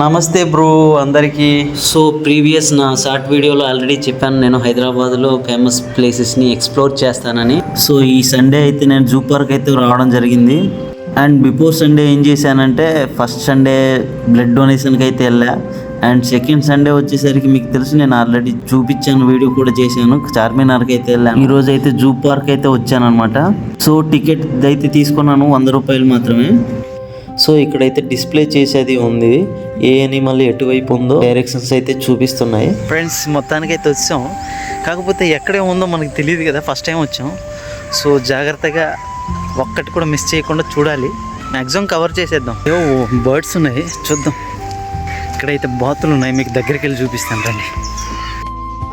నమస్తే బ్రో అందరికీ. So previous నా షార్ట్ వీడియోలో ఆల్రెడీ చెప్పాను నేను హైదరాబాద్లో ఫేమస్ ప్లేసెస్ని ఎక్స్ప్లోర్ చేస్తానని. సో ఈ సండే అయితే నేను జూ పార్క్ అయితే రావడం జరిగింది. అండ్ బిఫోర్ సండే ఏం చేశానంటే ఫస్ట్ సండే బ్లడ్ డొనేషన్కి అయితే వెళ్ళా. అండ్ సెకండ్ సండే వచ్చేసరికి మీకు తెలుసు నేను ఆల్రెడీ చూపించాను వీడియో కూడా చేశాను. చార్మినార్కి అయితే వెళ్ళాను. ఈ రోజు అయితే జూ పార్క్ అయితే వచ్చాను అనమాట సో టికెట్ అయితే తీసుకున్నాను వంద రూపాయలు మాత్రమే. సో ఇక్కడైతే డిస్ప్లే చేసేది ఉంది. ఏ అని మళ్ళీ ఎటువైపు ఉందో డైరెక్షన్స్ అయితే చూపిస్తున్నాయి. ఫ్రెండ్స్ మొత్తానికి అయితే వచ్చాం. కాకపోతే ఎక్కడే ఉందో మనకు తెలియదు కదా ఫస్ట్ టైం వచ్చాం. సో జాగ్రత్తగా ఒక్కటి కూడా మిస్ చేయకుండా చూడాలి. మ్యాక్సిమం కవర్ చేసేద్దాం. ఏవో బర్డ్స్ ఉన్నాయి. చూద్దాం. ఇక్కడైతే బాతులు ఉన్నాయి. మీకు దగ్గరికి వెళ్ళి చూపిస్తాను రండి.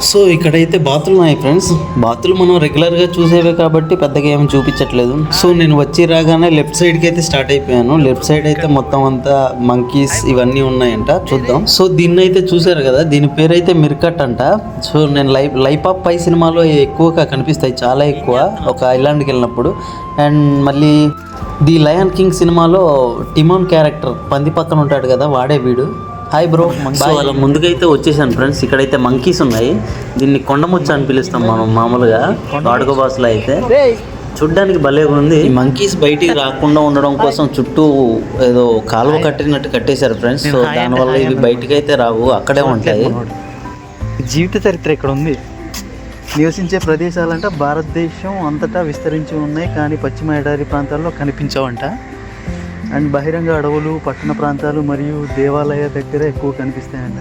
సో ఇక్కడైతే బాతులు ఉన్నాయి ఫ్రెండ్స్ బాతులు మనం రెగ్యులర్గా చూసేవే కాబట్టి పెద్దగా ఏమి చూపించట్లేదు. సో నేను వచ్చి రాగానే లెఫ్ట్ సైడ్కి అయితే స్టార్ట్ అయిపోయాను. లెఫ్ట్ సైడ్ అయితే మొత్తం అంతా మంకీస్ ఇవన్నీ ఉన్నాయంట. చూద్దాం. సో దీన్ని అయితే చూసారు కదా? దీని పేరు అయితే మిర్కట్ అంట. సో నేను లైఫ్ లైఫ్ ఆఫ్ పై సినిమాలో ఎక్కువగా కనిపిస్తాయి. చాలా ఎక్కువ. ఒక ఐలాండ్కి వెళ్ళినప్పుడు. అండ్ మళ్ళీ ది లయన్ కింగ్ సినిమాలో టిమోన్ క్యారెక్టర్ పంది పక్కన ఉంటాడు కదా? వాడే వీడు. హాయ్ బ్రో సో అలా ముందుకైతే వచ్చేసాను ఫ్రెండ్స్. ఇక్కడైతే మంకీస్ ఉన్నాయి. దీన్ని కొండముచ్చ అని పిలుస్తాం మనం మామూలుగా. వాడుక భాషలో అయితే. చూడ్డానికి భలే ఉంది. ఈ మంకీస్ బయటికి రాకుండా ఉండడం కోసం చుట్టూ ఏదో కాలువ కట్టినట్టు కట్టేశారు ఫ్రెండ్స్. సో దానివల్ల ఇవి బయటికి అయితే రావు అక్కడే ఉంటాయి. జీవిత చరిత్ర ఇక్కడ ఉంది. నివసించే ప్రదేశాలంట భారతదేశం అంతటా విస్తరించి ఉన్నాయి కానీ పశ్చిమ ఎడారి ప్రాంతాల్లో కనిపించవంట. అండ్ బహిరంగ అడవులు పట్టణ ప్రాంతాలు మరియు దేవాలయ దగ్గర ఎక్కువ కనిపిస్తాయంట.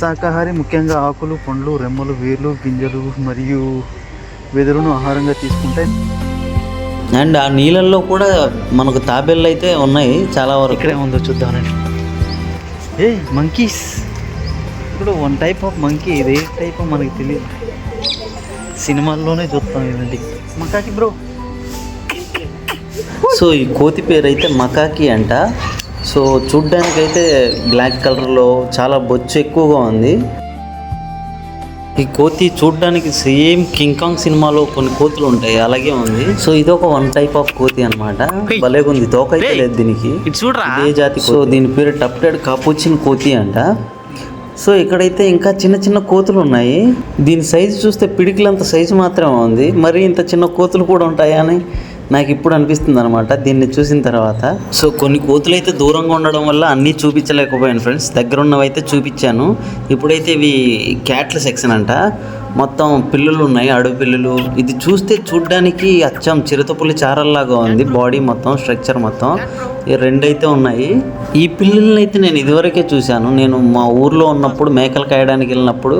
శాకాహారి ముఖ్యంగా ఆకులు పండ్లు రెమ్మలు వేర్లు గింజలు మరియు వెదురును ఆహారంగా తీసుకుంటాయి. అండ్ ఆ నీళ్ళల్లో కూడా మనకు తాబేళ్ళు అయితే ఉన్నాయి చాలా వరకు. ఇక్కడే ఉందో చూద్దామండి ఏ మంకీస్ ఇప్పుడు వన్ టైప్ ఆఫ్ మంకీ ఇది ఏ టైప్ మనకి తెలియదు సినిమాల్లోనే చూస్తాం ఇదండి మకాకి బ్రో సో ఈ కోతి పేరు అయితే మకాకి అంట. సో చూడ్డానికైతే బ్లాక్ కలర్లో చాలా బొచ్చు ఎక్కువగా ఉంది. ఈ కోతి చూడ్డానికి సేమ్ కింగ్ కాంగ్ సినిమాలో కొన్ని కోతులు ఉంటాయి అలాగే ఉంది. సో ఇది ఒక వన్ టైప్ ఆఫ్ కోతి అనమాట భలేగా ఉంది తోక అయితే లేదు దీనికి. ఇదే జాతి సో దీని పేరు టప్టెడ్ కాపుచిన్ కోతి అంట. సో ఇక్కడైతే ఇంకా చిన్న చిన్న కోతులు ఉన్నాయి. దీని సైజు చూస్తే పిడికిలంత సైజు మాత్రమే ఉంది. మరి ఇంత చిన్న కోతులు కూడా ఉంటాయా అని నాకు ఇప్పుడు అనిపిస్తుంది అనమాట దీన్ని చూసిన తర్వాత. సో కొన్ని కోతులు అయితే దూరంగా ఉండడం వల్ల అన్నీ చూపించలేకపోయాను ఫ్రెండ్స్. దగ్గర ఉన్నవి అయితే చూపించాను. ఇప్పుడైతే ఇవి క్యాట్ల సెక్షన్ అంట. మొత్తం పిల్లులు ఉన్నాయి అడవి పిల్లులు. ఇది చూస్తే చూడ్డానికి అచ్చం చిరుతపుల్లి చారల్లాగా ఉంది బాడీ మొత్తం స్ట్రక్చర్ మొత్తం. ఈ రెండైతే ఉన్నాయి. ఈ పిల్లుల్ని అయితే నేను ఇదివరకే చూశాను. నేను మా ఊర్లో ఉన్నప్పుడు మేకలు కాయడానికి వెళ్ళినప్పుడు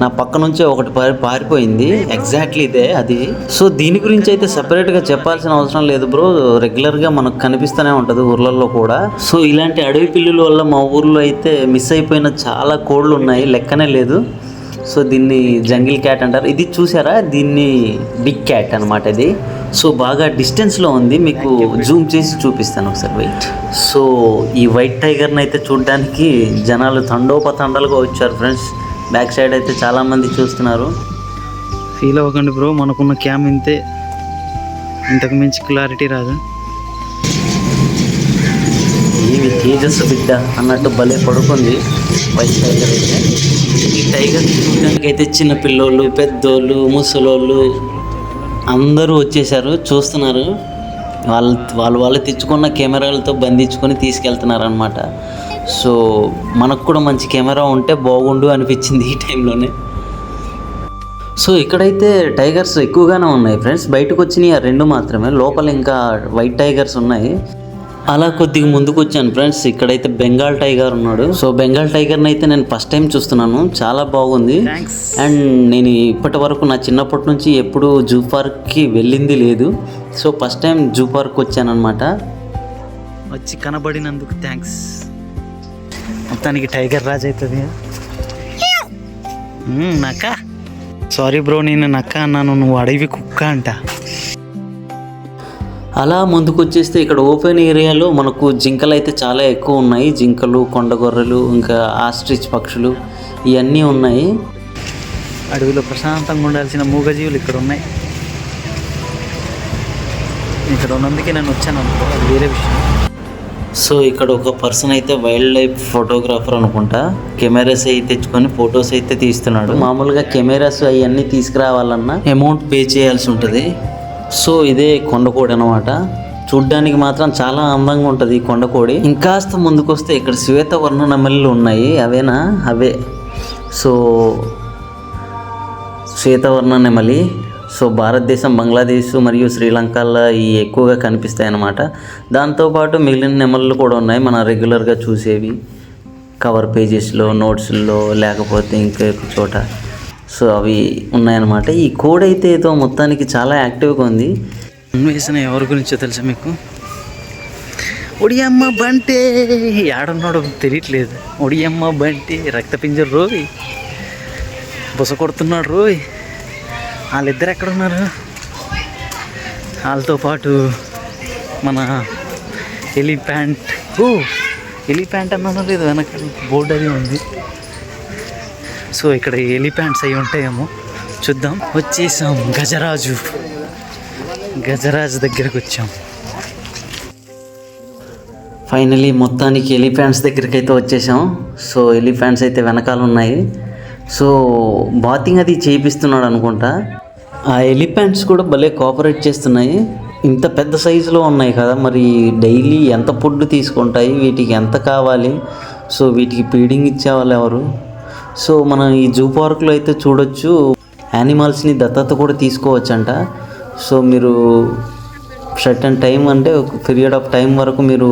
నా పక్క నుంచే ఒకటి పారి పారిపోయింది. ఎగ్జాక్ట్లీ ఇదే అది. సో దీని గురించి అయితే సపరేట్గా చెప్పాల్సిన అవసరం లేదు బ్రో. రెగ్యులర్గా మనకు కనిపిస్తూనే ఉంటుంది ఊర్లలో కూడా. సో ఇలాంటి అడవి పిల్లుల వల్ల మా ఊర్లో అయితే మిస్ అయిపోయిన చాలా కోళ్ళు ఉన్నాయి. లెక్కనే లేదు. సో దీన్ని జంగిల్ క్యాట్ అంటారు. ఇది చూసారా? దీన్ని బిగ్ క్యాట్ అనమాట ఇది. సో బాగా డిస్టెన్స్లో ఉంది. మీకు జూమ్ చేసి చూపిస్తాను ఒకసారి. వెయిట్ సో ఈ వైట్ టైగర్ని అయితే చూడడానికి జనాలు తండోపతండాలుగా వచ్చారు ఫ్రెండ్స్ బ్యాక్ సైడ్ అయితే చాలామంది చూస్తున్నారు. ఫీల్ అవ్వకండి బ్రో మనకున్న క్యామ్ ఇంతే. ఇంతకు మించి క్లారిటీ రాదు. ఏమి తేజస్సు బిడ్డ అన్నట్టు భలే పడుకుంది. వైట్ టైగర్ అయితే. ఈ టైగర్ చూడడానికి అయితే చిన్న పిల్లోళ్ళు పెద్దోళ్ళు ముసలోళ్ళు అందరూ వచ్చేసారు చూస్తున్నారు. వాళ్ళు వాళ్ళు వాళ్ళు తెచ్చుకున్న కెమెరాలతో బంధించుకొని తీసుకెళ్తున్నారు అనమాట సో మనకు కూడా మంచి కెమెరా ఉంటే బాగుండు అనిపించింది ఈ టైంలోనే. సో ఇక్కడైతే టైగర్స్ ఎక్కువగానే ఉన్నాయి ఫ్రెండ్స్. బయటకు వచ్చినాయి ఆ రెండు మాత్రమే. లోపల ఇంకా వైట్ టైగర్స్ ఉన్నాయి. అలా కొద్దిగా ముందుకు వచ్చాను ఫ్రెండ్స్. ఇక్కడైతే బెంగాల్ టైగర్ ఉన్నాడు. సో బెంగాల్ టైగర్ని అయితే నేను ఫస్ట్ టైం చూస్తున్నాను. చాలా బాగుంది. అండ్ నేను ఇప్పటి వరకు నా చిన్నప్పటి నుంచి ఎప్పుడు జూ పార్క్కి వెళ్ళింది లేదు. So first time zoo park వచ్చాను అనమాట వచ్చి కనబడినందుకు థ్యాంక్స్ మొత్తానికి టైగర్ రాజ్ అవుతుంది. నక్క. సారీ బ్రో నేను నక్క అన్నాను నువ్వు అడవి కుక్క అంట. అలా ముందుకు వచ్చేస్తే ఇక్కడ ఓపెన్ ఏరియాలో మనకు జింకలు అయితే చాలా ఎక్కువ ఉన్నాయి. జింకలు కొండగొర్రెలు ఇంకా ఆస్ట్రిచ్ పక్షులు ఇవన్నీ ఉన్నాయి. అడవిలో ప్రశాంతంగా ఉండాల్సిన మూగజీవులు ఇక్కడ ఉన్నాయి. ఇక్కడ ఉన్నందుకే నేను వచ్చాను అనుకో అది వేరే విషయం. సో ఇక్కడ ఒక పర్సన్ అయితే వైల్డ్ లైఫ్ ఫోటోగ్రాఫర్ అనుకుంటా. కెమెరాస్ అయితే తెచ్చుకొని ఫొటోస్ అయితే తీస్తున్నాడు. మామూలుగా కెమెరాస్ అవన్నీ తీసుకురావాలన్నా అమౌంట్ పే చేయాల్సి ఉంటుంది. సో ఇదే కొండకోడి అనమాట చూడ్డానికి మాత్రం చాలా అందంగా ఉంటుంది ఈ కొండకోడి ఇంకాస్త ముందుకొస్తే ఇక్కడ శ్వేతవర్ణ నెమళ్ళు ఉన్నాయి. అవేనా? అవే. సో శ్వేతవర్ణ నెమలి. సో భారతదేశం బంగ్లాదేశ్ మరియు శ్రీలంకలో ఈ ఎక్కువగా కనిపిస్తాయి అన్నమాట దాంతోపాటు మిగిలిన నెమళ్ళు కూడా ఉన్నాయి మనం రెగ్యులర్గా చూసేవి. కవర్ పేజెస్లో నోట్స్లో లేకపోతే ఇంకే చోట. సో అవి ఉన్నాయన్నమాట. ఈ కోడ్ అయితే ఏదో మొత్తానికి చాలా యాక్టివ్గా ఉంది. అన్వేషణ ఎవరి గురించో తెలుసా మీకు? ఒడియమ్మ బంటే. ఆడున్నాడు తెలియట్లేదు. ఒడియమ్మ బంటే. రక్తపింజరు రోయ్. బుస కొడుతున్నాడు రోయ్. వాళ్ళిద్దరు ఎక్కడ ఉన్నారు వాళ్ళతో పాటు మన ఎలిఫెంట్. ఓ ఎలిఫెంట్ అన్నానో లేదు వెనక బోర్డు అది ఉంది. సో ఇక్కడ ఎలిఫెంట్స్ అయి ఉంటాయేమో. చూద్దాం. వచ్చేసాం గజరాజు. గజరాజు దగ్గరకు వచ్చాం. ఫైనలీ మొత్తానికి ఎలిఫెంట్స్ దగ్గరికి అయితే వచ్చేసాం. సో ఎలిఫెంట్స్ అయితే వెనకాల ఉన్నాయి. సో బాతింగ్ అది చేయిస్తున్నాడు అనుకుంటా? ఆ ఎలిఫెంట్స్ కూడా భలే కోఆపరేట్ చేస్తున్నాయి. ఇంత పెద్ద సైజులో ఉన్నాయి కదా మరి డైలీ ఎంత ఫుడ్ తీసుకుంటాయి వీటికి ఎంత కావాలి? సో వీటికి ఫీడింగ్ ఇచ్చేవాళ్ళు ఎవరు? సో మనం ఈ జూ పార్క్లో అయితే చూడొచ్చు యానిమల్స్ని దత్తత కూడా తీసుకోవచ్చంట. సో మీరు సర్టన్ టైం అంటే ఒక పీరియడ్ ఆఫ్ టైం వరకు మీరు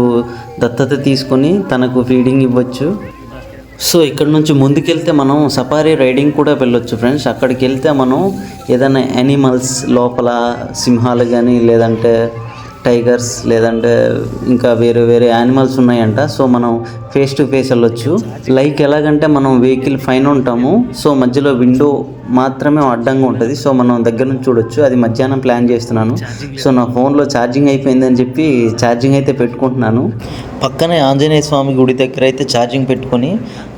దత్తత తీసుకొని తనకు ఫీడింగ్ ఇవ్వచ్చు. సో ఇక్కడ నుంచి ముందుకెళ్తే మనం సఫారీ రైడింగ్ కూడా వెళ్ళొచ్చు ఫ్రెండ్స్. అక్కడికి వెళ్తే మనం ఏదైనా యానిమల్స్ లోపల సింహాలు కానీ లేదంటే టైగర్స్ లేదంటే ఇంకా వేరే వేరే యానిమల్స్ ఉన్నాయంట. సో మనం ఫేస్ టు ఫేస్ వెళ్ళొచ్చు. లైక్ ఎలాగంటే మనం వెహికల్ ఫైన్ ఉంటాము. సో మధ్యలో విండో మాత్రమే అడ్డంగా ఉంటుంది. సో మనం దగ్గర నుంచి చూడొచ్చు. అది మధ్యాహ్నం ప్లాన్ చేస్తున్నాను. సో నా ఫోన్లో ఛార్జింగ్ అయిపోయిందని చెప్పి ఛార్జింగ్ అయితే పెట్టుకుంటున్నాను. పక్కనే ఆంజనేయ స్వామి గుడి దగ్గర అయితే ఛార్జింగ్ పెట్టుకొని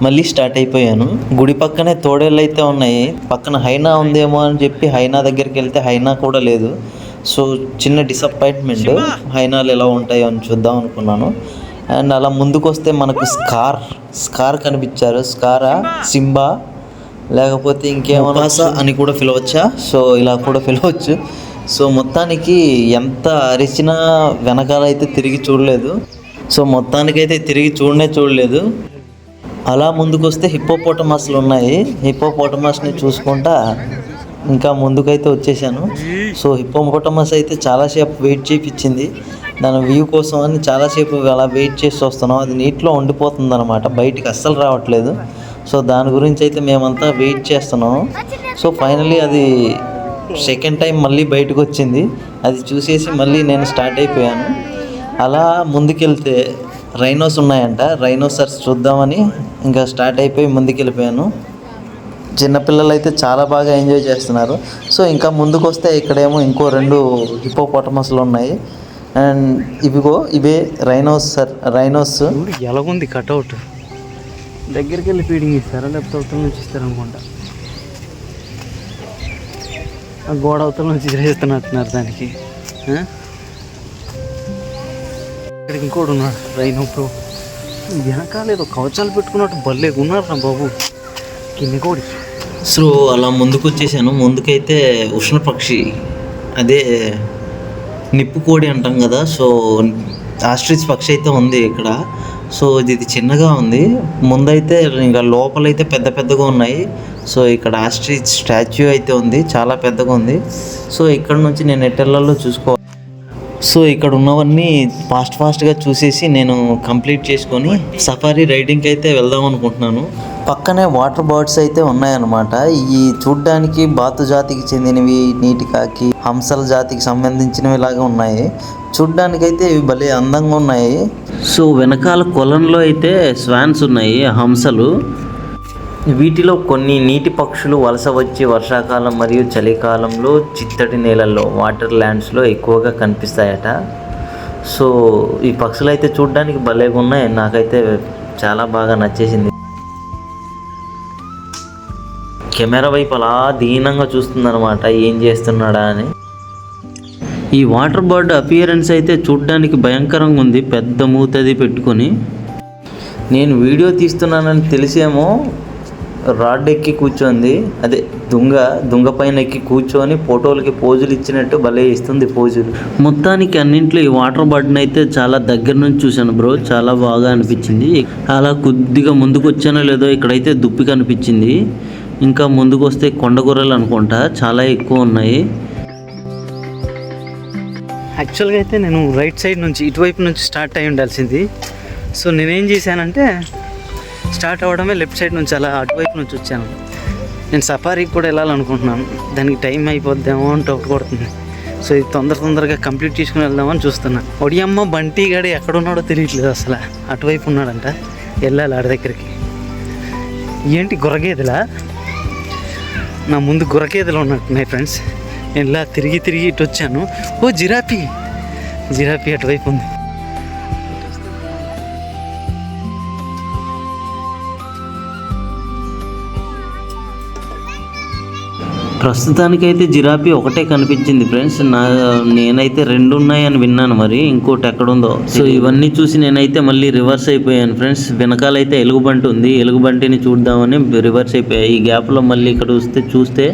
మళ్ళీ స్టార్ట్ అయిపోయాను. గుడి పక్కనే తోడేళ్ళు అయితే ఉన్నాయి. పక్కన హైనా ఉందేమో అని చెప్పి హైనా దగ్గరికి వెళ్తే హైనా కూడా లేదు. సో చిన్న డిసప్పాయింట్మెంట్ హైనాలు ఎలా ఉంటాయో అని చూద్దాం అనుకున్నాను. అండ్ అలా ముందుకు వస్తే మనకు స్కార్ స్కార్ కనిపించారు. స్కారా? సింబా. లేకపోతే ఇంకేమన్నా అని కూడా పిలవచ్చా? సో ఇలా కూడా పిలవచ్చు. సో మొత్తానికి ఎంత అరిచినా వెనకాల అయితే తిరిగి చూడలేదు. సో మొత్తానికైతే తిరిగి చూడనే చూడలేదు. అలా ముందుకు వస్తే హిప్పోపోటమస్లు ఉన్నాయి. హిప్పోపోటమస్ని చూసుకుంటా ఇంకా ముందుకైతే వచ్చేసాను. సో హిప్పోపోటమస్ అయితే చాలాసేపు వెయిట్ చేయించింది దాని వ్యూ కోసం అని చాలాసేపు అలా వెయిట్ చేసి వస్తున్నాం. అది నీటిలో ఉండిపోతుంది అనమాట బయటికి అస్సలు రావట్లేదు. సో దాని గురించి అయితే మేమంతా వెయిట్ చేస్తున్నాం. సో ఫైనలీ అది సెకండ్ టైం మళ్ళీ బయటకు వచ్చింది అది చూసేసి మళ్ళీ నేను స్టార్ట్ అయిపోయాను. అలా ముందుకెళ్తే రైనోస్ ఉన్నాయంట. రైనోసర్స్ చూద్దామని ఇంకా స్టార్ట్ అయిపోయి ముందుకెళ్ళిపోయాను. చిన్నపిల్లలు అయితే చాలా బాగా ఎంజాయ్ చేస్తున్నారు. సో ఇంకా ముందుకు వస్తే ఇక్కడేమో ఇంకో రెండు హిపోపోటమస్లు ఉన్నాయి అండ్ ఇవిగో ఇవే రైనోస్ సర్ రైనోస్. ఎలాగుంది కట్అవుట్ దగ్గరికి వెళ్ళి ఫీడింగ్ ఇస్తారా? లేకపోతే అవతల నుంచి ఇస్తారు అనుకుంటా ఆ గోడ అవతల నుంచి చేస్తున్నట్టున్నారు దానికి? ఇక్కడ ఇంకోటి ఉన్నాడు రైన్ ప్రో వెనకాల ఏదో కవచాలు పెట్టుకున్నట్టు భలే ఉన్నారు రా బాబు. కింది కోడి సో అలా ముందుకు వచ్చేసాను ముందుకైతే ఉష్ణపక్షి అదే నిప్పు కోడి అంటాం కదా. సో ఆస్ట్రిచ్ పక్షి అయితే ఉంది ఇక్కడ. సో ఇది ఇది చిన్నగా ఉంది. ముందైతే ఇంకా లోపలైతే పెద్ద పెద్దగా ఉన్నాయి. సో ఇక్కడ ఆస్ట్రిచ్ స్టాచ్యూ అయితే ఉంది. చాలా పెద్దగా ఉంది. సో ఇక్కడ నుంచి నేను ఎట్టెళ్ళలో చూసుకో సో ఇక్కడ ఉన్నవన్నీ ఫాస్ట్ ఫాస్ట్గా చూసేసి నేను కంప్లీట్ చేసుకొని సఫారీ రైడింగ్కి అయితే వెళ్దాం అనుకుంటున్నాను. పక్కనే వాటర్ బర్డ్స్ అయితే ఉన్నాయన్నమాట. ఈ చూడ్డానికి బాతు జాతికి చెందినవి నీటి కాకి హంసల జాతికి సంబంధించినవి లాగా ఉన్నాయి. చూడ్డానికి అయితే ఇవి భలే అందంగా ఉన్నాయి. సో వెనకాల కొలంలో అయితే స్వాన్స్ ఉన్నాయి హంసలు. వీటిలో కొన్ని నీటి పక్షులు వలస వచ్చి వర్షాకాలం మరియు చలికాలంలో చిత్తడి నేలల్లో వాటర్ ల్యాండ్స్లో ఎక్కువగా కనిపిస్తాయట. సో ఈ పక్షులు అయితే చూడడానికి భలేగా ఉన్నాయి నాకైతే చాలా బాగా నచ్చేసింది. కెమెరా వైపు అలా దీనంగా చూస్తుందన్నమాట. ఏం చేస్తున్నాడా అని. ఈ వాటర్ బర్డ్ అపియరెన్స్ అయితే చూడ్డానికి భయంకరంగా ఉంది. పెద్ద మూతది పెట్టుకొని. నేను వీడియో తీస్తున్నానని తెలిసేమో రాడ్ ఎక్కి కూర్చోంది. అదే దుంగ దుంగ పైన ఎక్కి కూర్చొని ఫోటోలకి పోజులు ఇచ్చినట్టు భలే ఇస్తుంది పోజులు. మొత్తానికి అన్నింట్లో ఈ వాటర్ బర్డ్ని అయితే చాలా దగ్గర నుంచి చూశాను బ్రో. చాలా బాగా అనిపించింది. అలా కొద్దిగా ముందుకు వచ్చానో లేదో ఇక్కడైతే దుప్పి కనిపించింది ఇంకా ముందుకు వస్తే కొండగొర్రెలు అనుకుంటా చాలా ఎక్కువ ఉన్నాయి. యాక్చువల్గా అయితే నేను రైట్ సైడ్ నుంచి ఇటువైపు నుంచి స్టార్ట్ అయి ఉండాల్సింది. సో నేనేం చేశానంటే స్టార్ట్ అవ్వడమే లెఫ్ట్ సైడ్ నుంచి అలా అటువైపు నుంచి వచ్చాను. నేను సఫారీకి కూడా వెళ్ళాలనుకుంటున్నాను. దానికి టైం అయిపోద్దేమో అని డౌట్ కొడుతుంది. సో ఇది తొందర తొందరగా కంప్లీట్ చేసుకుని వెళ్దామని చూస్తున్నా. ఒడియమ్మ బంటి గడి ఎక్కడున్నాడో తెలియట్లేదు అసలు. అటువైపు ఉన్నాడంట. వెళ్ళాలి ఆడి దగ్గరికి. ఏంటి గొరగేదిలా నా ముందు గుర్రగేదెలు ఉన్నట్టున్నాయి ఫ్రెండ్స్ నేను ఇలా తిరిగి తిరిగి ఇటు వచ్చాను. ఓ జిరాపీ జిరాపీ అటువైపు ఉంది. ప్రస్తుతానికైతే జిరాఫీ ఒకటే కనిపించింది ఫ్రెండ్స్. నా నేనైతే రెండు ఉన్నాయని విన్నాను మరి ఇంకోటి ఎక్కడుందో సో ఇవన్నీ చూసి నేనైతే మళ్ళీ రివర్స్ అయిపోయాను ఫ్రెండ్స్. వెనకాలైతే ఎలుగుబంటి ఉంది. ఎలుగుబంటిని చూద్దామని రివర్స్ అయిపోయాయి. ఈ గ్యాప్లో మళ్ళీ ఇక్కడ వస్తే చూస్తే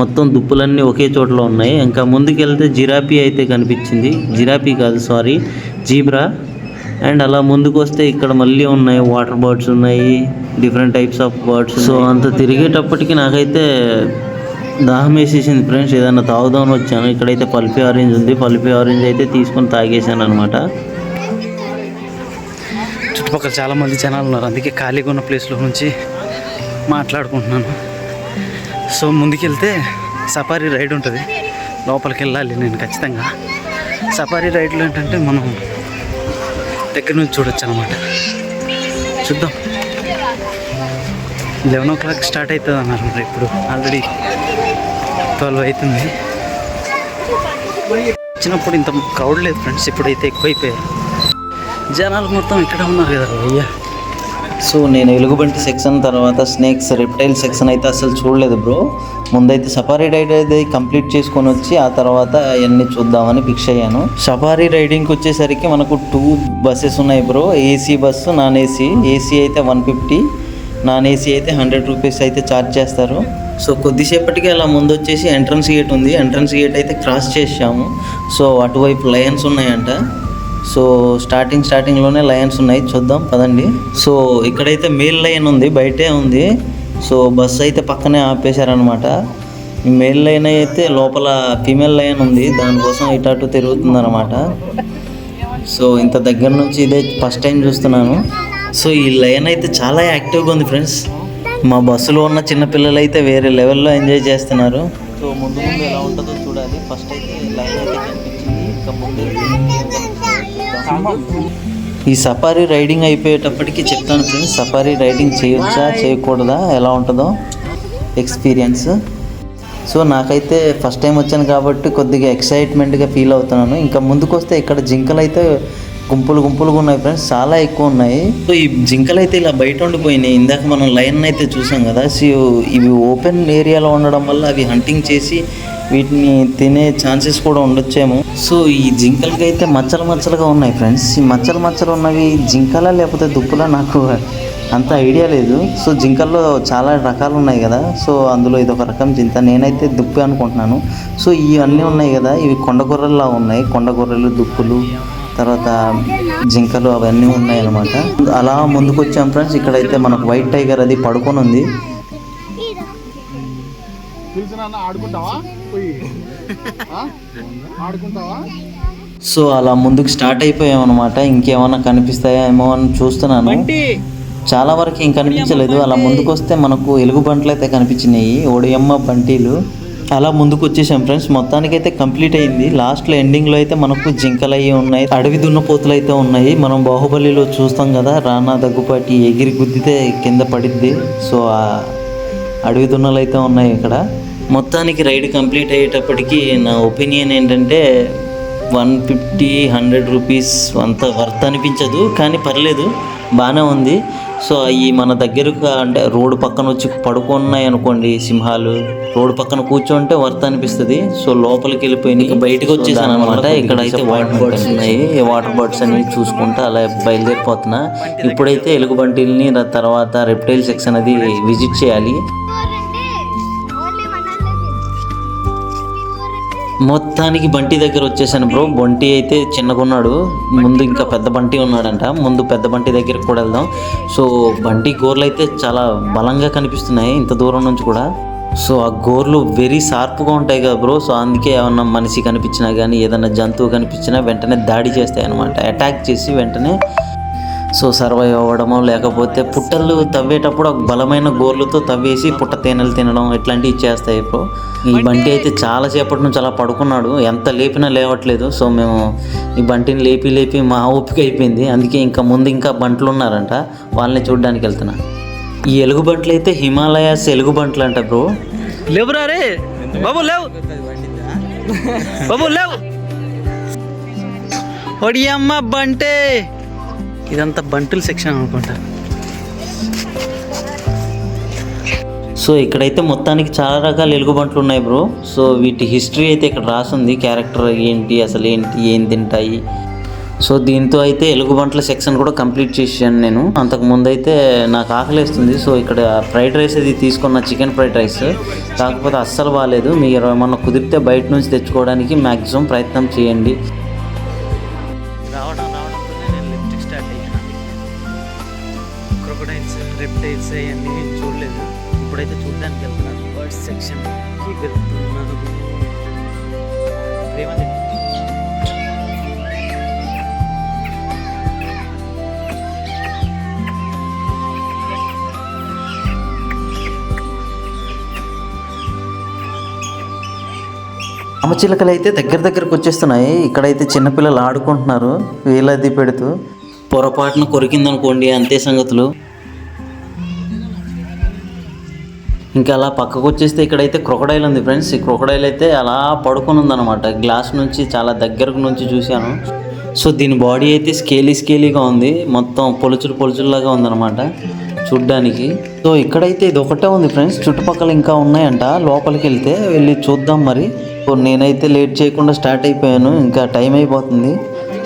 మొత్తం దుప్పులన్నీ ఒకే చోటలో ఉన్నాయి. ఇంకా ముందుకెళ్తే జిరాఫీ అయితే కనిపించింది. జిరాఫీ కాదు సారీ జీబ్రా. అండ్ అలా ముందుకు వస్తే ఇక్కడ మళ్ళీ ఉన్నాయి వాటర్ బర్డ్స్ ఉన్నాయి different types of birds so అంత తిరిగేటప్పటికి నాకైతే దాహం వేసేసింది ఫ్రెండ్స్ ఏదైనా తాగుదామని వచ్చాను. ఇక్కడైతే పల్పి ఆరెంజ్ ఉంది. పల్పి ఆరెంజ్ అయితే తీసుకొని తాగేసాను అనమాట చుట్టుపక్కల చాలామంది జనాలు ఉన్నారు. అందుకే ఖాళీగా ఉన్న ప్లేస్లో నుంచి మాట్లాడుకుంటున్నాను. సో ముందుకెళ్తే సఫారీ రైడ్ ఉంటుంది. లోపలికి వెళ్ళాలి నేను ఖచ్చితంగా. సఫారీ రైడ్లో ఏంటంటే మనం దగ్గర నుంచి చూడొచ్చు అనమాట చూద్దాం. లెవెన్ ఓ క్లాక్ స్టార్ట్ అవుతుంది అన్నారు ఇప్పుడు. ఆల్రెడీ ట్వెల్వ్ అవుతుంది వచ్చినప్పుడు ఇంత క్రౌడ్ లేదు ఫ్రెండ్స్ ఇప్పుడైతే ఎక్కువైపోయారు. జనాలు మొత్తం ఇక్కడ ఉన్నారు కదా అయ్యా. సో నేను ఎలుగుబంటి సెక్షన్ తర్వాత స్నేక్స్ రెప్టైల్ సెక్షన్ అయితే అసలు చూడలేదు బ్రో. ముందైతే సఫారీ రైడ్ అయితే కంప్లీట్ చేసుకొని వచ్చి ఆ తర్వాత అవన్నీ చూద్దామని ఫిక్స్ అయ్యాను. సఫారీ రైడింగ్కి వచ్చేసరికి మనకు టూ బస్సెస్ ఉన్నాయి bro. AC bus non AC AC అయితే వన్ ఫిఫ్టీ నాన్ ఏసీ అయితే హండ్రెడ్ రూపీస్ అయితే ఛార్జ్ చేస్తారు. సో కొద్దిసేపటికి అలా ముందు వచ్చేసి ఎంట్రన్స్ గేట్ ఉంది. ఎంట్రన్స్ గేట్ అయితే క్రాస్ చేసాము సో అటువైపు లయన్స్ ఉన్నాయంట. సో స్టార్టింగ్ స్టార్టింగ్లోనే లయన్స్ ఉన్నాయి. చూద్దాం పదండి. సో ఇక్కడైతే మేల్ లైన్ ఉంది బయటే ఉంది. సో బస్సు అయితే పక్కనే ఆపేశారనమాట మెయిల్ మేల్ లైన్ అయితే లోపల ఫీమేల్ లైన్ ఉంది. దానికోసం ఇటు అటు తిరుగుతుందన్నమాట. సో ఇంత దగ్గర నుంచి ఇదే ఫస్ట్ టైం చూస్తున్నాను. సో ఈ లైన్ అయితే చాలా యాక్టివ్గా ఉంది ఫ్రెండ్స్ మా బస్సులో ఉన్న చిన్న పిల్లలు అయితే వేరే లెవెల్లో ఎంజాయ్ చేస్తున్నారు. సో ముందు ముందు ఎలా ఉంటుందో చూడాలి. ఫస్ట్ అయితే లైన్ అయితే కనిపించింది. ఇంకా ముందు ఈ సఫారీ రైడింగ్ అయిపోయేటప్పటికి చెప్తాను ఫ్రెండ్స్ సఫారీ రైడింగ్ చేయొచ్చా చేయకూడదా ఎలా ఉంటుందో ఎక్స్పీరియన్స్. సో నాకైతే ఫస్ట్ టైం వచ్చాను కాబట్టి కొద్దిగా ఎక్సైట్మెంట్గా ఫీల్ అవుతున్నాను. ఇంకా ముందుకు వస్తే ఇక్కడ జింకలు అయితే గుంపులు గుంపులుగా ఉన్నాయి ఫ్రెండ్స్ చాలా ఎక్కువ ఉన్నాయి. సో ఈ జింకలు అయితే ఇలా బయట ఉండిపోయినాయి. ఇందాక మనం లైన్ అయితే చూసాం కదా. సో ఇవి ఓపెన్ ఏరియాలో ఉండడం వల్ల అవి హంటింగ్ చేసి వీటిని తినే ఛాన్సెస్ కూడా ఉండొచ్చేమో. సో ఈ జింకలకి అయితే మచ్చలు మచ్చలుగా ఉన్నాయి ఫ్రెండ్స్ ఈ మచ్చలు మచ్చలు ఉన్నవి జింకలా లేకపోతే దుప్పులా నాకు అంత ఐడియా లేదు. సో జింకల్లో చాలా రకాలు ఉన్నాయి కదా. సో అందులో ఇది ఒక రకం జింత నేనైతే దుప్పి అనుకుంటున్నాను. సో ఇవన్నీ ఉన్నాయి కదా. ఇవి కొండ గొర్రెల్లా ఉన్నాయి. కొండ గొర్రెలు దుప్పులు. తర్వాత జింకలు అవన్నీ ఉన్నాయి అనమాట అలా ముందుకు వచ్చాం ఫ్రెండ్స్. ఇక్కడైతే మనకు వైట్ టైగర్ అది పడుకొని ఉంది. సో అలా ముందుకు స్టార్ట్ అయిపోయాం అనమాట ఇంకేమైనా కనిపిస్తాయా ఏమో అని చూస్తున్నాను. చాలా వరకు ఏం కనిపించలేదు. అలా ముందుకు వస్తే మనకు ఎలుగు బంట్లు అయితే కనిపించినాయి. ఓడియమ్మ బంటీలు. అలా ముందుకు వచ్చేసాం ఫ్రెండ్స్. అయితే కంప్లీట్ అయింది. లాస్ట్లో ఎండింగ్లో అయితే మనకు జింకలు అయ్యి ఉన్నాయి. అడవి దున్నపోతులు అయితే ఉన్నాయి. మనం బాహుబలిలో చూస్తాం కదా రానా దగ్గుపాటి ఎగిరి గుద్దితే కింద పడిద్ది. సో ఆ అడవి దున్నలు అయితే ఉన్నాయి ఇక్కడ. మొత్తానికి రైడ్ కంప్లీట్ అయ్యేటప్పటికి నా ఒపీనియన్ ఏంటంటే వన్ ఫిఫ్టీ హండ్రెడ్ రూపీస్ అంత వర్త్ అనిపించదు. కానీ పర్లేదు. బాగానే ఉంది. సో అవి మన దగ్గరకు అంటే రోడ్డు పక్కన వచ్చి పడుకున్నాయి అనుకోండి సింహాలు. రోడ్డు పక్కన కూర్చోంటే వర్త్ అనిపిస్తుంది. సో లోపలికి వెళ్ళిపోయింది ఇక బయటకు వచ్చేసాను అనమాట ఇక్కడ అయితే వాటర్ బర్డ్స్ ఉన్నాయి. ఈ వాటర్ బర్డ్స్ అనేవి చూసుకుంటా అలా బయలుదేరిపోతున్నా. ఇప్పుడైతే ఎలుగుబంటిల్ని తర్వాత రెప్టైల్ సెక్షన్ అది విజిట్ చేయాలి. మొత్తానికి బంటి దగ్గర వచ్చేసాను బ్రో. బంటి అయితే చిన్నగా ఉన్నాడు ముందు ఇంకా పెద్ద బంటి ఉన్నాడంట. ముందు పెద్ద బంటి దగ్గరికి కూడా వెళ్దాం. సో బంటి గోర్లు అయితే చాలా బలంగా కనిపిస్తున్నాయి ఇంత దూరం నుంచి కూడా. సో ఆ గోర్లు వెరీ షార్ప్గా ఉంటాయి కదా బ్రో. సో అందుకే ఏమన్నా మనిషి కనిపించినా కానీ ఏదైనా జంతువు కనిపించినా వెంటనే దాడి చేస్తాయి అనమాట అటాక్ చేసి వెంటనే సో సర్వైవ్ అవ్వడమో లేకపోతే పుట్టలు తవ్వేటప్పుడు ఒక బలమైన గోర్లతో తవ్వేసి పుట్ట తేనెలు తినడం ఇట్లాంటివి చేస్తాయి ఇప్పుడు. ఈ బంటి అయితే చాలా సేపటి నుంచి అలా పడుకున్నాడు. ఎంత లేపినా లేవట్లేదు. సో మేము ఈ బంటిని లేపి లేపి మా ఓపిక అయిపోయింది. అందుకే ఇంకా ముందు ఇంకా బంట్లు ఉన్నారంట. వాళ్ళని చూడడానికి వెళ్తున్నా. ఈ ఎలుగు బంట్లు అయితే హిమాలయాస్ ఎలుగు బంట్లు అంట బ్రో. లేవురా రే. బాబు లేవు. బాబు లేవు. ఒడియమ్మ బంటే. ఇదంతా బంటుల సెక్షన్ అనుకుంటా. సో ఇక్కడైతే మొత్తానికి చాలా రకాల ఎలుగుబంట్లు ఉన్నాయి బ్రో. సో వీటి హిస్టరీ అయితే ఇక్కడ రాసింది. క్యారెక్టర్ ఏంటి అసలు ఏంటి ఏం తింటాయి. సో దీంతో అయితే ఎలుగుబంట్ల సెక్షన్ కూడా కంప్లీట్ చేసాను నేను. అంతకు ముందు అయితే నాకు ఆకలేస్తుంది. సో ఇక్కడ ఫ్రైడ్ రైస్ అది తీసుకున్న చికెన్ ఫ్రైడ్ రైస్. కాకపోతే అస్సలు బాగాలేదు మీరు ఏమన్నా కుదిరితే బయట నుంచి తెచ్చుకోవడానికి మ్యాక్సిమం ప్రయత్నం చేయండి. రెప్టైల్స్ అవన్నీ నేను చూడలేదు. ఇప్పుడైతే చూడడానికి వెళ్తున్నాను. బర్డ్స్ సెక్షన్కి వెళ్తున్నాను. ఏమని అయితే దగ్గర దగ్గరకు వచ్చేస్తున్నాయి. ఇక్కడైతే చిన్నపిల్లలు ఆడుకుంటున్నారు. వేలది పెడుతూ. పొరపాటున కొరికిందనుకోండి అంతే సంగతులు. ఇంకా అలా పక్కకు వచ్చేస్తే ఇక్కడైతే క్రొకడైల్ ఉంది ఫ్రెండ్స్. ఈ క్రొకడైల్ అయితే అలా పడుకొని ఉందన్నమాట. గ్లాస్ నుంచి చాలా దగ్గరకు నుంచి చూశాను. సో దీని బాడీ అయితే స్కేలీ స్కేలీగా ఉంది. మొత్తం పొలుచులు పొలుచుల్లాగా ఉందన్నమాట చూడ్డానికి. సో ఇక్కడైతే ఇది ఒకటే ఉంది ఫ్రెండ్స్. చుట్టుపక్కల ఇంకా ఉన్నాయంట. లోపలికి వెళ్తే వెళ్ళి చూద్దాం మరి. నేనైతే లేట్ చేయకుండా స్టార్ట్ అయిపోయాను. ఇంకా టైం అయిపోతుంది.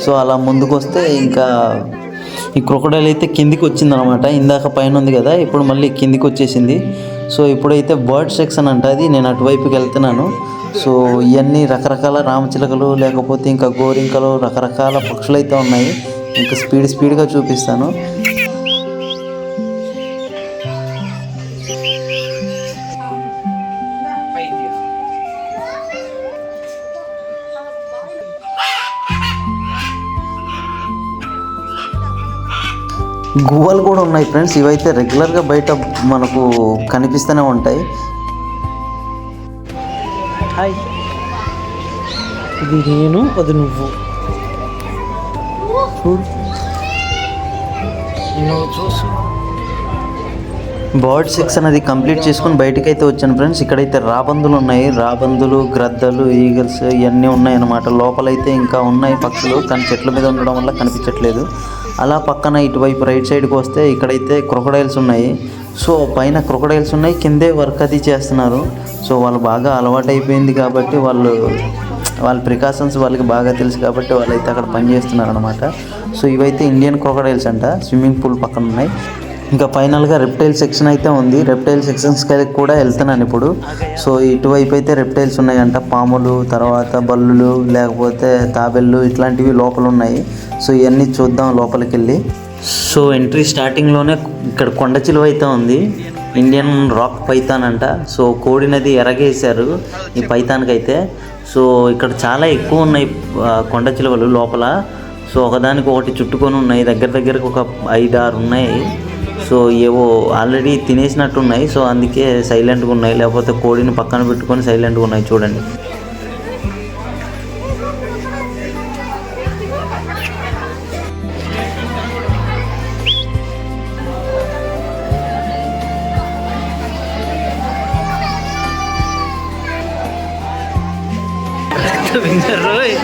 సో అలా ముందుకు వస్తే ఇంకా ఈ క్రొకడైల్ అయితే కిందికి వచ్చింది అనమాట ఇందాక పైన ఉంది కదా ఇప్పుడు మళ్ళీ కిందికి వచ్చేసింది. సో ఇప్పుడైతే బర్డ్ సెక్షన్ అంట అది నేను అటువైపుకి వెళ్తున్నాను. సో ఇవన్నీ రకరకాల రామచిలకలు లేకపోతే ఇంకా గోరింకలు రకరకాల పక్షులు అయితే ఉన్నాయి. ఇంకా స్పీడ్ స్పీడ్గా చూపిస్తాను. గువ్వలు కూడా ఉన్నాయి ఫ్రెండ్స్. ఇవైతే రెగ్యులర్గా బయట మనకు కనిపిస్తూనే ఉంటాయి. హాయ్. ఇది నేను అది నువ్వు. చూడు చూసు. బర్డ్ సెక్షన్ అది కంప్లీట్ చేసుకొని బయటకు అయితే వచ్చాను ఫ్రెండ్స్. ఇక్కడైతే రాబందులు ఉన్నాయి. రాబందులు గ్రద్దలు ఈగల్స్ ఇవన్నీ ఉన్నాయి అన్నమాట లోపలైతే ఇంకా ఉన్నాయి పక్షులు కానీ చెట్ల మీద ఉండడం వల్ల కనిపించట్లేదు. అలా పక్కన ఇటువైపు రైట్ సైడ్కి వస్తే ఇక్కడైతే క్రొకడైల్స్ ఉన్నాయి. సో పైన క్రొకడైల్స్ ఉన్నాయి కిందే వర్క్ అది చేస్తున్నారు. సో వాళ్ళు బాగా అలవాటు అయిపోయింది కాబట్టి వాళ్ళు వాళ్ళ ప్రికాషన్స్ వాళ్ళకి బాగా తెలుసు కాబట్టి వాళ్ళైతే అక్కడ పనిచేస్తున్నారు అనమాట సో ఇవైతే ఇండియన్ క్రొకడైల్స్ అంట. స్విమ్మింగ్ పూల్ పక్కన ఉన్నాయి. ఇంకా ఫైనల్గా రెప్టైల్ సెక్షన్ అయితే ఉంది. రెప్టైల్ సెక్షన్స్కి కూడా వెళ్తున్నాను ఇప్పుడు. సో ఇటువైపు అయితే రెప్టైల్స్ ఉన్నాయంట. పాములు తర్వాత బల్లులు లేకపోతే తాబెళ్ళు ఇట్లాంటివి లోపల ఉన్నాయి. సో ఇవన్నీ చూద్దాం లోపలికి వెళ్ళి. సో ఎంట్రీ స్టార్టింగ్లోనే ఇక్కడ కొండ చిలువ అయితే ఉంది. ఇండియన్ రాక్ పైథాన్ అంట. సో కోడి నది ఎరగేశారు ఈ పైథాన్కి అయితే సో ఇక్కడ చాలా ఎక్కువ ఉన్నాయి కొండ చిలువలు లోపల. సో ఒకదానికి ఒకటి చుట్టుకొని ఉన్నాయి. దగ్గర దగ్గరకు ఒక ఐదు ఆరు ఉన్నాయి. సో ఏవో ఆల్రెడీ తినేసినట్టు ఉన్నాయి సో అందుకే సైలెంట్గా ఉన్నాయి. లేకపోతే కోడిని పక్కన పెట్టుకొని సైలెంట్గా ఉన్నాయి చూడండి. రోయ్?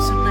lips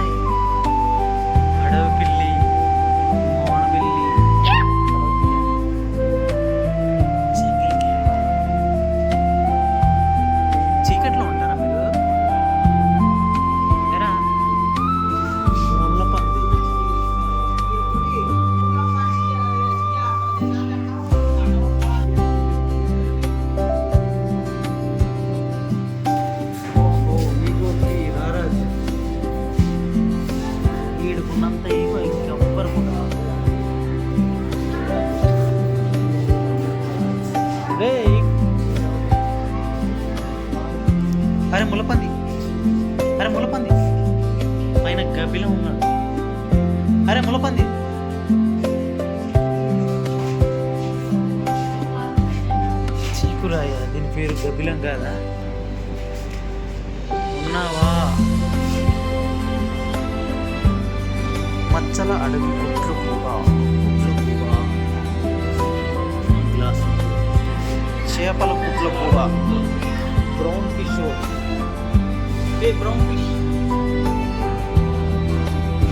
అరే ములపంది. పైన గబిలం ఉన్నాడు. అరే ములపంది. చీకురాయ? దీని పేరు గబ్బిలం కాదా? ఉన్నావా? మచ్చల అడవి గుట్లు కూడా. చేపల గుట్లు కూడా. బ్రౌన్ ఫిష్ ఏ బ్రౌన్ ఫిష్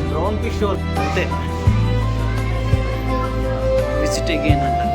బ్రౌన్ ఫిష్ అంతే విజిట్ అగైన్ అంట